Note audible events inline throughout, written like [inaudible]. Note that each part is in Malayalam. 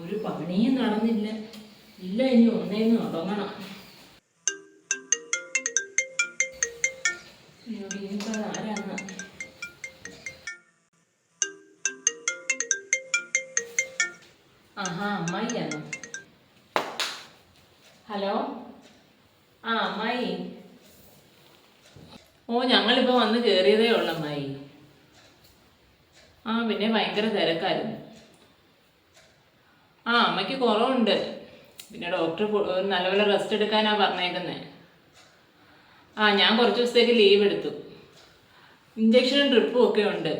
ഒരു പണിയും നടന്നില്ല. ഇല്ല ഇനി ഒന്നേന്ന് തുടങ്ങണം. ഹലോ? ആ അമ്മായി. ഓ ഞങ്ങളിപ്പോ വന്ന് കേറിയതേ ഉള്ളു അമ്മായി. ആ പിന്നെ ഭയങ്കര തിരക്കായിരുന്നു. ആ അമ്മയ്ക്ക് കുറവുണ്ട്. പിന്നെ ഡോക്ടർ നല്ലപോലെ റെസ്റ്റ് എടുക്കാനാണ് പറഞ്ഞേക്കുന്നത് ആ ഞാൻ കുറച്ച് ദിവസത്തേക്ക് ലീവ് എടുത്തു. ഇഞ്ചക്ഷനും ട്രിപ്പും ഒക്കെ ഉണ്ട്.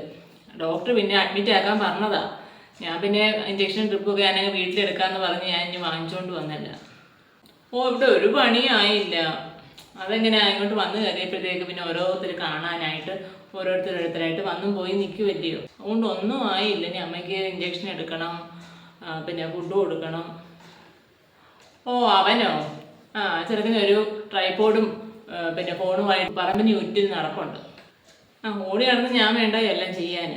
ഡോക്ടർ പിന്നെ അഡ്മിറ്റ് ആക്കാൻ പറഞ്ഞതാ. ഞാൻ പിന്നെ ഇഞ്ചക്ഷനും ട്രിപ്പും ഒക്കെ ഞാനങ്ങ് വീട്ടിലെടുക്കാന്ന് പറഞ്ഞ് ഞാൻ ഇനി വാങ്ങിച്ചുകൊണ്ട് വന്നല്ല. ഓ ഇവിടെ ഒരു പണിയായില്ല. അതെങ്ങനെ ഇങ്ങോട്ട് വന്ന് കയറിയപ്പോഴത്തേക്ക് പിന്നെ ഓരോരുത്തർ കാണാനായിട്ട് ഓരോരുത്തരോരുത്തരായിട്ട് വന്നും പോയി നിൽക്കുമല്ലയോ അതുകൊണ്ട് ഒന്നും ആയില്ല. ഇനി അമ്മയ്ക്ക് ഇഞ്ചക്ഷൻ എടുക്കണം. പിന്നെ ഫുഡ് കൊടുക്കണം. ഓ അവനോ? ആ ചെറുതിന് ഒരു ട്രൈപോഡും പിന്നെ ഫോണുമായിട്ട് പറമ്പിന് ചുറ്റിൽ നടപ്പുണ്ട്. ആ ഓടി നടന്ന് ഞാൻ വേണ്ട എല്ലാം ചെയ്യാൻ?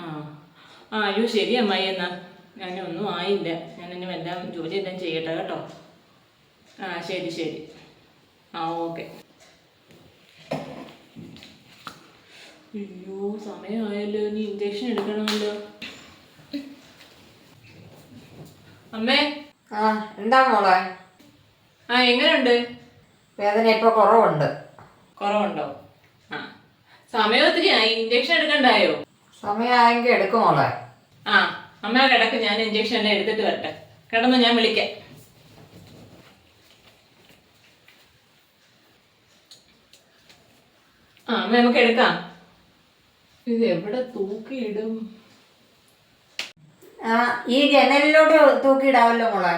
ആ ആ അയ്യോ ശരി അമ്മായി എന്നാ. ഞാൻ ഒന്നും ആയില്ല. ഞാൻ ഇനി എല്ലാം ജോലി എല്ലാം ചെയ്യട്ടെ കേട്ടോ. ആ ശരി ശരി. ആ ഓക്കെ. അയ്യോ സമയമായല്ലോ. ഇനി ഇഞ്ചക്ഷൻ എടുക്കണമല്ലോ. അമ്മേ. ആ എന്താ മോളെ? ആ എങ്ങനെയുണ്ട് വേദന ഇപ്പൊ കുറവുണ്ട്. കുറവുണ്ടോ? ആ. സമയം ഒത്തിരി ആയി. ഇഞ്ചക്ഷൻ എടുക്കണ്ടായോ? സമയമായെങ്കിൽ എടുക്കും മോളെ. ആ അമ്മ കിടക്ക്. ഞാൻ ഇഞ്ചക്ഷൻ എല്ലാം എടുത്തിട്ട് വരട്ടെ. കിടന്ന് ഞാൻ വിളിക്കാം. ആ അമ്മ നമുക്ക് എടുക്കാം. ഇത് എവിടെ തൂക്കിയിടും? ആ ഈ ജനലിലോട്ട് തൂക്കിയിടാവല്ലോ മോളെ.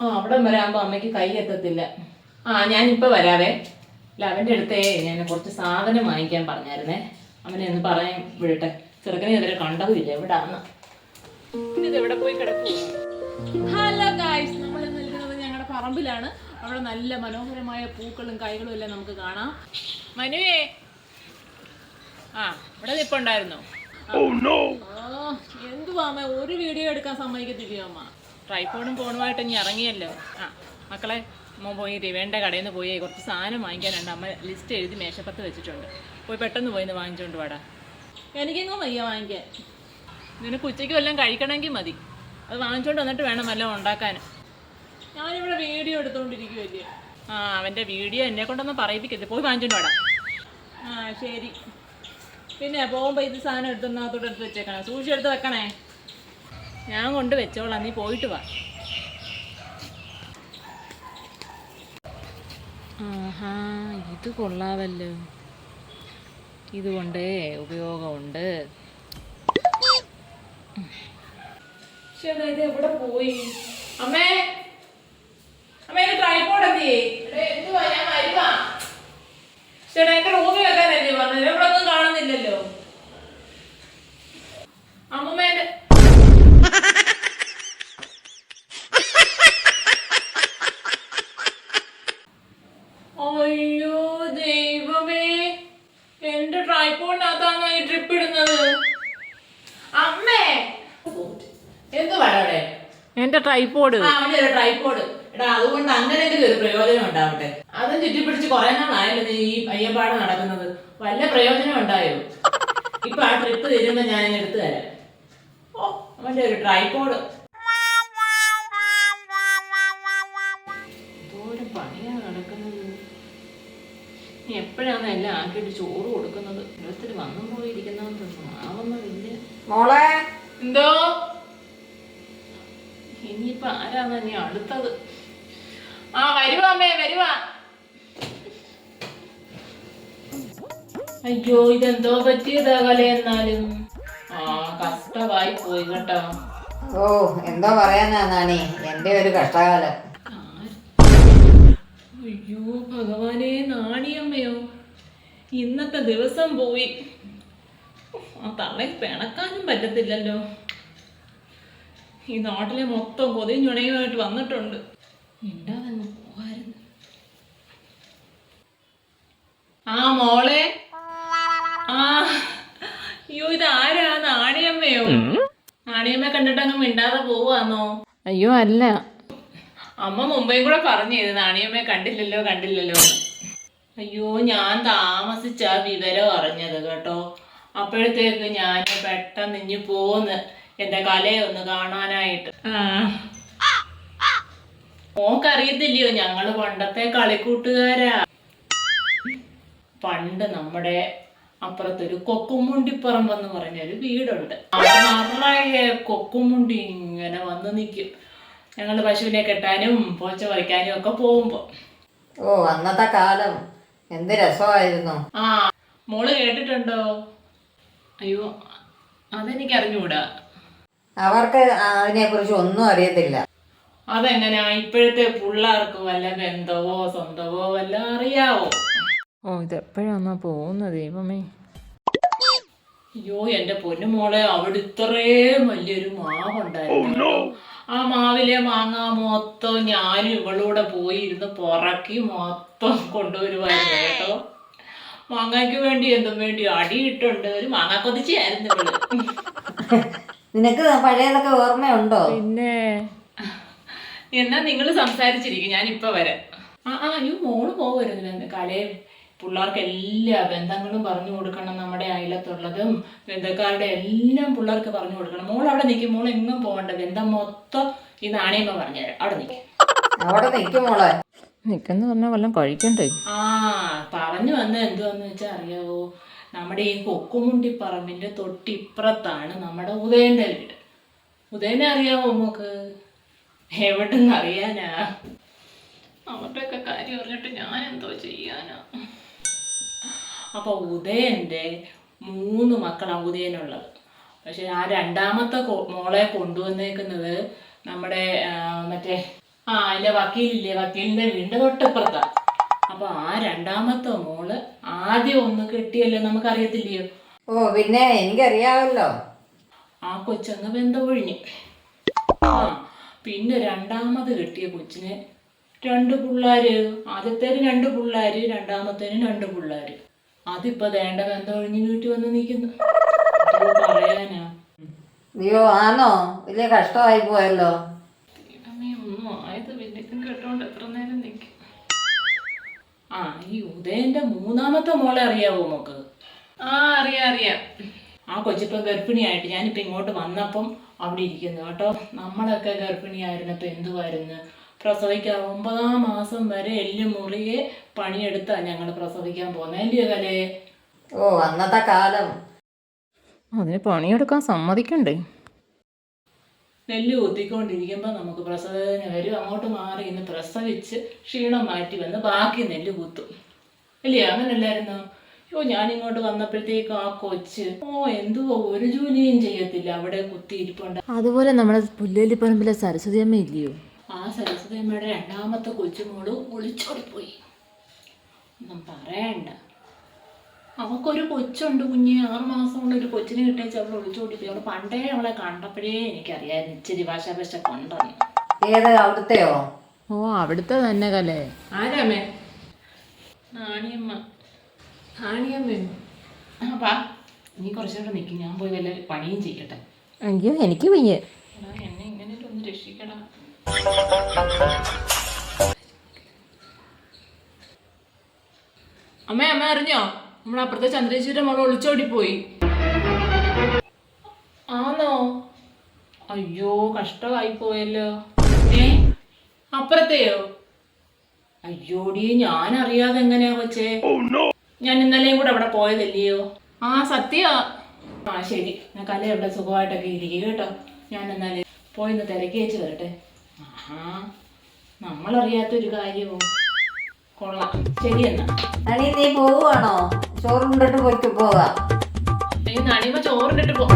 ആ അവിടെ വരാകുമ്പോൾ അമ്മയ്ക്ക് കൈ എത്തത്തില്ല. ആ ഞാനിപ്പോൾ വരാവേ. അവന്റെ അടുത്തേ ഞാൻ കുറച്ച് സാധനം വാങ്ങിക്കാൻ പറഞ്ഞായിരുന്നേ. അവനെ ഒന്ന് പറയാൻ വിടട്ടെ. ചെറുക്കനെ ഇതുവരെ കണ്ടതുമില്ല. എവിടാന്ന്? ഇത് ഇതെവിടെ പോയി കിടക്കും ഹലോ ഗായ്സ് നമ്മൾ നിൽക്കുന്നത് ഞങ്ങളുടെ പറമ്പിലാണ്. അവിടെ നല്ല മനോഹരമായ പൂക്കളും കായ്കളും എല്ലാം നമുക്ക് കാണാം. മനുവേ. ആ ഇവിടെ നിപ്പുണ്ടായിരുന്നോ അമ്മ ഒരു വീഡിയോ എടുക്കാൻ സമ്മതിക്കത്തില്ലയോ അമ്മ? ട്രൈഫോണും ഫോണുമായിട്ട് ഇനി ഇറങ്ങിയല്ലോ. ആ മക്കളെ അമ്മ പോയി രവേണ്ട കടയിൽ നിന്ന് പോയി കുറച്ച് സാധനം വാങ്ങിക്കാനുണ്ട്. അമ്മ ലിസ്റ്റ് എഴുതി മേശപ്പത്ത് വെച്ചിട്ടുണ്ട്. പോയി പെട്ടെന്ന് പോയി ഒന്ന് വാങ്ങിച്ചോണ്ട് വാടാ. എനിക്കെങ്ങും വയ്യ വാങ്ങിക്കാൻ. നിനക്ക് ഉച്ചയ്ക്ക് വല്ലതും കഴിക്കണമെങ്കിൽ മതി. അത് വാങ്ങിച്ചോണ്ട് വന്നിട്ട് വേണം വല്ലതും ഉണ്ടാക്കാൻ. ഞാനിവിടെ വീഡിയോ എടുത്തോണ്ടിരിക്കുവല്ലേ? ആ അവന്റെ വീഡിയോ എന്നെ കൊണ്ടൊന്നും പറയിപ്പിക്കരുത്. പോയി വാങ്ങിച്ചോണ്ട് വാടാ. ആ ശരി. പിന്നെ പോകുമ്പോൾ ഇത് സാധനം എടുത്തുന്നകത്തോട്ട് എടുത്ത് വെച്ചേക്കണേ. സൂക്ഷിച്ചെടുത്ത് വെക്കണേ. ഞാൻ കൊണ്ട് വെച്ചോളാം. നീ പോയിട്ട് വാ. ആഹാ ഇത് കൊള്ളാവല്ലോ. ഇതുകൊണ്ട് ഉപയോഗമുണ്ട്. ഇത് എവിടെ പോയി? അമ്മേ അമ്മേ ട്രൈപോഡ് എന്തിയേ? എന്തുവാ? ഞാൻ വരുവാ. ചേട്ടാ എന്റെ റൂമിൽ വെക്കാനല്ലേ പറഞ്ഞത് ഇവിടെ ഒന്നും കാണുന്നില്ലല്ലോ. അമ്മൂമ്മേന്റെ അയ്യോ ദൈവമേ എന്റെ ട്രൈപോഡിനകത്താണോ ഈ ട്രിപ്പ് എന്റെ ട്രൈപോഡ് അവന്റെ ഒരു ട്രൈപോഡ് എടാ അതുകൊണ്ട് അങ്ങനെയെങ്കിലും ഒരു പ്രയോജനം ഉണ്ടാവട്ടെ. അതും ചുറ്റിപ്പിടിച്ച് കുറെ നാളായല്ലോ നീ ഈ അയ്യപ്പാട് നടക്കുന്നത്. വല്ല പ്രയോജനം ഉണ്ടായോ? ഇപ്പൊ ആ ട്രിപ്പ് തരുമ്പോ ഞാൻ എടുത്തു തരാം. ഓ അവന്റെ ഒരു ട്രൈപോഡ് എന്തോരം പണിയാ നടക്കുന്നത്. നീ എപ്പോഴാണ് എല്ലാം ആക്കിയിട്ട് ചോറ് കൊടുക്കുന്നത്? ഓരോരുത്തർ വന്നും പോയിരിക്കുന്നതൊന്നും ആവുന്നതില്ല. മോളെ. എന്തോ? ഇനിയിപ്പൊ ആരാന്ന് ഇനി അടുത്തത്? ആ വരുവാ അമ്മേ വരുവാ. അയ്യോ ഇതെന്തോ പറ്റിയതാ കല എന്നാലും. ആ കഷ്ടമായി പോയി കേട്ടോ. ഓ എന്തോ പറയാനാ എന്റെ ഒരു കഷ്ടകാലം. അയ്യോ ഭഗവാനെ നാണിയമ്മയോ. ഇന്നത്തെ ദിവസം പോയി. ആ തള്ളെ പിണക്കാനും പറ്റത്തില്ലല്ലോ. ഈ നാട്ടിലെ മൊത്തം കൊതിയും ചുണയുമായിട്ട് വന്നിട്ടുണ്ട് ആ മോളെ. ആ അയ്യോ ഇത് ആരാ നാണിയമ്മയോ നാണിയമ്മ കണ്ടിട്ട് അങ്ങ് മിണ്ടാതെ പോവാന്നോ? അയ്യോ അല്ല. അമ്മ മുമ്പേ കൂടെ പറഞ്ഞു ഇത് നാണിയമ്മയെ കണ്ടില്ലല്ലോ കണ്ടില്ലല്ലോ അയ്യോ ഞാൻ താമസിച്ച വിവരം അറിഞ്ഞത് കേട്ടോ. അപ്പോഴത്തേക്ക് ഞാൻ പെട്ടെന്ന് ഇഞ്ഞു പോന്ന്. എന്റെ കലയെ ഒന്ന് കാണാനായിട്ട്. മോക്കറിയത്തില്ലയോ ഞങ്ങൾ പണ്ടത്തെ കളിക്കൂട്ടുകാരാ. പണ്ട് നമ്മുടെ അപ്പുറത്തൊരു കൊക്കുമുണ്ടിപ്പറമ്പെന്ന് പറഞ്ഞൊരു വീടുണ്ട്. അവിടെ നിറയെ കൊക്കുമുണ്ടി ഇങ്ങനെ വന്ന് നിൽക്കും ഞങ്ങൾ പശുവിനെ കെട്ടാനും പോച്ച പറിക്കാനും ഒക്കെ പോകുമ്പോൾ ഓ അന്നത്തെ കാലം എന്ത് രസമായിരുന്നു. ആ മോൾ കേട്ടിട്ടുണ്ടോ? അയ്യോ അതെനിക്ക് അറിഞ്ഞൂടാ അവർക്ക് അതിനെക്കുറിച്ച് ഒന്നും അറിയത്തില്ല. അതെങ്ങനെയാ ഇപ്പോഴത്തെ പിള്ളേർക്ക് വല്ല ബന്ധവോ സ്വന്തവോ വല്ല അറിയാവോ? ഓ ഇതെപ്പോഴാന്നാ പോകുന്നത് ദൈവമേ? അയ്യോ എന്റെ പൊന്നു മോളെ അവിടെ ഇത്രയും വലിയൊരു മാവുണ്ടായിരുന്നു. ആ മാവിലെ മാങ്ങ മൊത്തം ഞാനും ഇവളൂടെ പോയി ഇരുന്ന് പുറക്കി മൊത്തം കൊണ്ടുവരുമായിരുന്നു കേട്ടോ. മാങ്ങയ്ക്ക് വേണ്ടി എന്തും വേണ്ടി അടിയിട്ടുണ്ട്. ഒരു മാങ്ങ കൊതിച്ചായിരുന്നു ഇവൾ. [laughs] നിനക്ക് പഴയതൊക്കെ ഓർമ്മയുണ്ടോ? പിന്നെ. എന്നാ നിങ്ങൾ സംസാരിച്ചിരിക്കും ഞാൻ ഇപ്പൊ വരാം. ആ ആ അയ്യോ മോൾ പോവരുന്നില്ല കലയും പിള്ളേർക്ക് എല്ലാ ബന്ധങ്ങളും പറഞ്ഞു കൊടുക്കണം നമ്മുടെ അയലത്തുള്ളതും ബന്ധക്കാരുടെ എല്ലാം പിള്ളേർക്ക് പറഞ്ഞു കൊടുക്കണം. മോൾ അവിടെ നിൽക്കും മോൾ എങ്ങും പോകണ്ട ബന്ധം മൊത്തം ഈ നാണയമ്മ പറഞ്ഞുതരാം അവിടെ നിൽക്കും അവിടെ നിൽക്കും മോളെ. നിൽക്കെന്ന് പറഞ്ഞാൽ വല്ലതും കഴിക്കണ്ടേ? ആ പറഞ്ഞു വന്ന എന്തുവാന്ന് വെച്ചാൽ അറിയാവോ? നമ്മുടെ ഈ കൊക്കുമുണ്ടി പറമ്പിന്റെ തൊട്ടിപ്പുറത്താണ് നമ്മുടെ ഉദയന്റെ വീട്. ഉദയനെ അറിയാവോ നമുക്ക് എവിടെന്ന് അറിയാനാ? അവരുടെയൊക്കെ കാര്യം അറിഞ്ഞിട്ട് ഞാൻ എന്തോ ചെയ്യാനാ? അപ്പൊ ഉദയന്റെ മൂന്ന് മക്കളാണ് ഉദയനുള്ളത്. പക്ഷെ ആ രണ്ടാമത്തെ മോളെ കൊണ്ടുവന്നേക്കുന്നത് നമ്മുടെ മറ്റേ ആ എന്റെ വക്കീലില്ലേ? വക്കീലിന്റെ വീടിന്റെ തൊട്ടപ്പുറത്താ. അപ്പൊ ആ രണ്ടാമത്തെ മോൾ ആദ്യം ഒന്ന് കെട്ടിയല്ലോ നമുക്കറിയത്തില്ലയോ? ഓ പിന്നെ എനിക്കറിയാവല്ലോ ആ കൊച്ചങ്ങ് ബന്ധമൊഴിഞ്ഞു. ആ പിന്നെ രണ്ടാമത് കെട്ടിയ കൊച്ചിന് രണ്ട് പിള്ളേര്. ആദ്യത്തേന് രണ്ട് പിള്ളേര് രണ്ടാമത്തേനും രണ്ട് പിള്ളേര്. അതിപ്പോ വേണ്ട ബന്ധം ഒഴിഞ്ഞ് വീട്ടിൽ വന്ന് നിൽക്കുന്നു. പറയാനാ? അയ്യോ ആണോ വലിയ കഷ്ടമായി പോയല്ലോ. വലിയതും കേട്ടോണ്ട് എത്ര നേരം നിൽക്കും ആ ഈ ഉദയന്റെ മൂന്നാമത്തെ മോളെ അറിയാവോ നമുക്ക് ആ അറിയാം അറിയാം. ആ കൊച്ചിപ്പം ഗർഭിണിയായിട്ട് ഞാനിപ്പോൾ ഇങ്ങോട്ട് വന്നപ്പം അവിടെ ഇരിക്കുന്നു കേട്ടോ. നമ്മളൊക്കെ ഗർഭിണിയായിരുന്നപ്പോൾ എന്തുവായിരുന്നു? പ്രസവിക്കാൻ ഒമ്പതാം മാസം വരെ എല്ല് മുറിയെ പണിയെടുത്താ ഞങ്ങൾ പ്രസവിക്കാൻ പോകുന്നത് അല്ലയോ കലേ? ഓ അന്നത്തെ കാലം. അതിന് പണിയെടുക്കാൻ സമ്മതിക്കണ്ടേ? നെല്ല് കുത്തിക്കൊണ്ടിരിക്കുമ്പോൾ നമുക്ക് പ്രസവേദന വരും. അങ്ങോട്ട് മാറി ഇന്ന് പ്രസവിച്ച് ക്ഷീണം മാറ്റി വന്ന് ബാക്കി നെല്ല് കുത്തും. അല്ലേ? അങ്ങനല്ലായിരുന്നോ? അയ്യോ ഞാനിങ്ങോട്ട് വന്നപ്പോഴത്തേക്കും ആ കൊച്ച് ഓ എന്തുവോ ഒരു ജോലിയും ചെയ്യത്തില്ല. അവിടെ കുത്തിയിരിപ്പുണ്ട്. അതുപോലെ നമ്മുടെ പുല്ലേലിപ്പറമ്പിലെ സരസ്വതി അമ്മ ഇല്ലയോ? ആ സരസ്വതി അമ്മയുടെ രണ്ടാമത്തെ കൊച്ചുമോൾ ഒളിച്ചോടിപ്പോയി. ഒന്നും പറയണ്ട. അവക്കൊരു കൊച്ചുണ്ട് കുഞ്ഞ് ആറ് മാസം കൊണ്ട് ഒരു കൊച്ചിനെ കിട്ടിയ അവൾ ഒളിച്ചോടിപ്പോയി അവൾ പണ്ടേ അവളെ കണ്ടപ്പോഴേ എനിക്കറിയായിരുന്നു ഇച്ചിരി ഭാഷാപേശ കൊണ്ടെന്ന്. ഏത് അവിടുത്തെയോ? ഓ അവിടുത്തെ തന്നെ കലേ. ആരാമേ നാണിയമ്മ നാണിയമ്മേ ആ പാ നീ കുറച്ചുകൂടെ നിൽക്കും ഞാൻ പോയി വല്ല പണിയും ചെയ്യട്ടെ. അയ്യോ എനിക്ക് വയ്യ. എടാ എന്നെ ഇങ്ങനെ ഒന്ന് രക്ഷിക്കടാ. അമ്മ അമ്മ അറിഞ്ഞോ? നമ്മൾ അപ്പുറത്തെ ചന്ദ്രേശ്വരുടെ മോൾ ഒളിച്ചോടി പോയി. ആന്നോ? അയ്യോ കഷ്ടമായി പോയല്ലോ. ഏ? അപ്പുറത്തെയോ? അയ്യോടി ഞാൻ അറിയാതെ എങ്ങനെയാ വച്ചേ ഞാൻ ഇന്നലെയും കൂടെ അവിടെ പോയതല്ലയോ? ആ സത്യ. ആ ശരി. ഞാൻ കല അവിടെ സുഖമായിട്ടൊക്കെ ഇരിക്കുക കേട്ടോ. ഞാൻ എന്നാലേ പോയിന്ന് തിരക്കി വെച്ച് വരട്ടെ. ആഹാ. നമ്മളറിയാത്തൊരു കാര്യവും. കൊള്ളാം. ശരി എന്നാ. നീ പോവുകയാണോ ചോറുണ്ടിട്ട് പോയിട്ട് പോകാം. നണിമ ചോറിട്ടിട്ട് പോ